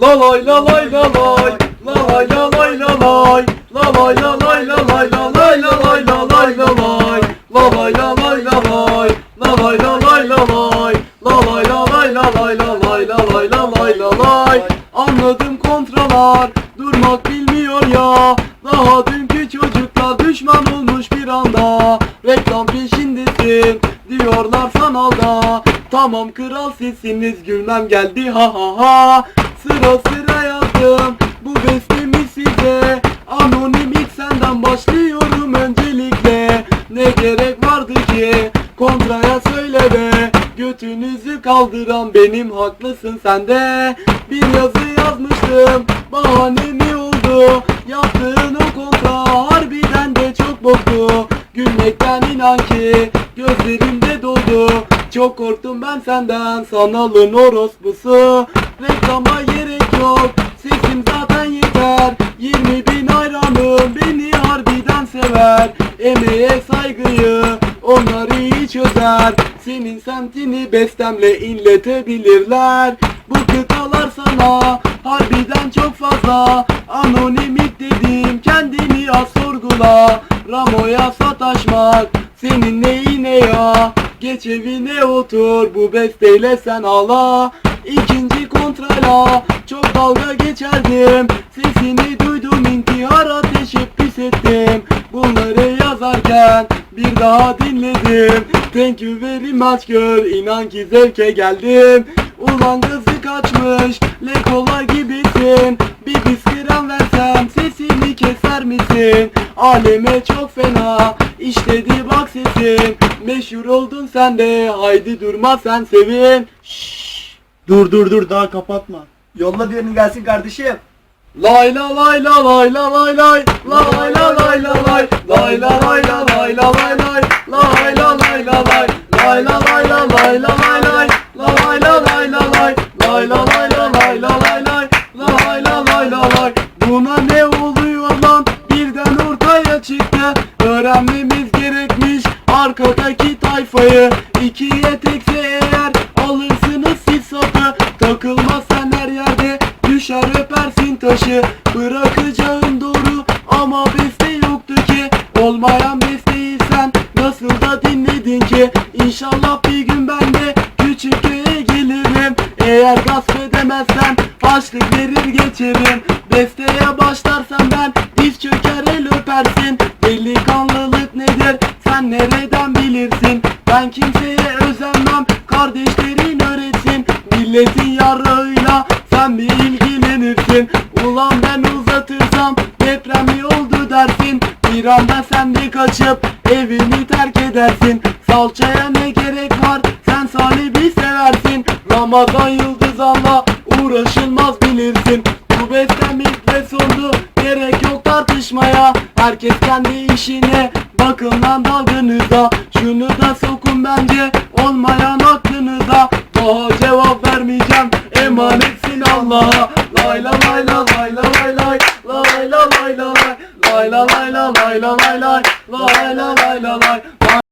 La lay la lay la lay La lay la lay la lay La lay la lay la lay La lay la lay la lay la lay La lay la lay la lay La lay la lay la lay La lay la lay la lay La lay la lay la lay la lay Anladım kontralar Durmak bilmiyor ya Daha dünkü çocuklar düşman olmuş bir anda Reklam peşindesin Diyorlar sanalda Tamam kral sesiniz gülmem geldi ha ha ha Sıra sıra yazdım. Bu bestemi size. Anonim ilk senden başlıyorum öncelikle. Ne gerek vardı ki? Kontraya söyle be. Götünüzü kaldıran benim haklısın sen de. Bir yazı yazmıştım bahane mi oldu. Yaptığın o kontra harbiden de çok bozdu Gülmekten inan ki gözlerimde doldu Çok korktum ben senden sanalın orospusu. Reklama gerek yok sesim zaten yeter. 20 bin hayranım beni harbiden sever. Emeğe saygıyı onlar iyi çözer. Senin semtini bestemle inletebilirler. Bu kıtalar sana harbiden çok fazla. Anonimik dedim kendini az sorgula. Ramoya sataşmak senin neyine ya Geç evine otur bu besteyle sen ağla. İkinci kontrayla çok dalga geçerdim. Sesini duydum intihara teşebbüs ettim Bunları yazarken bir daha dinledim. Thank you very much girl inan ki zevke geldim. Ulan kızı kaçmış Lekola gibisin. Bir bisküren versem sesini keser misin? Aleme çok fena işledi bak sesin Meşhur oldun sen de haydi durma sen sevin Şşş. Dur dur dur daha kapatma. Yolla birini gelsin kardeşim. Lay la lay la lay la lay lay Lay la lay la lay Lay la lay la lay la lay lay Lay la lay la lay Lay la lay la lay la lay lay Lay la lay la lay Lay la lay la lay la lay lay Lay la lay la lay Buna ne oluyor arkadaki tayfayı İkiye tekse eğer alırsınız siz sapı Takılmaz sen her yerde düşer öpersin taşı. Bırakacağım doğru ama beste yoktu ki. Olmayan besteyi sen nasıl da dinledin ki? İnşallah bir gün ben de küçük köye gelirim. Eğer gasp edemezsen harçlık verir geçerim. Besteye başlarsam ben diz çöker el öpersin. Delikanlılık nedir sen nereden bilirsin? Ben kimseye özenmem. Kardeşlerin öğretsin. Milletin yarağıyla sen mi ilgilenirsin. Ulan ben uzatırsam deprem mi oldu dersin. Bir anda sen de kaçıp evini terk edersin. Salçaya ne gerek var? Sen salibi seversin. Ramazan yıldız Allah uğraşılmaz bilirsin. Bu bestem ilk ve sondu. Gerek yok tartışmaya. Herkes kendi işine Bakın lan dalgınıza Şunu da sokun bence. Olmayan aklınıza Daha cevap vermeyeceğim. Emanetsin Allah'a. Lay la lay la lay la lay lay. Lay la lay la lay. Lay la lay la lay la lay lay. Lay la lay la lay.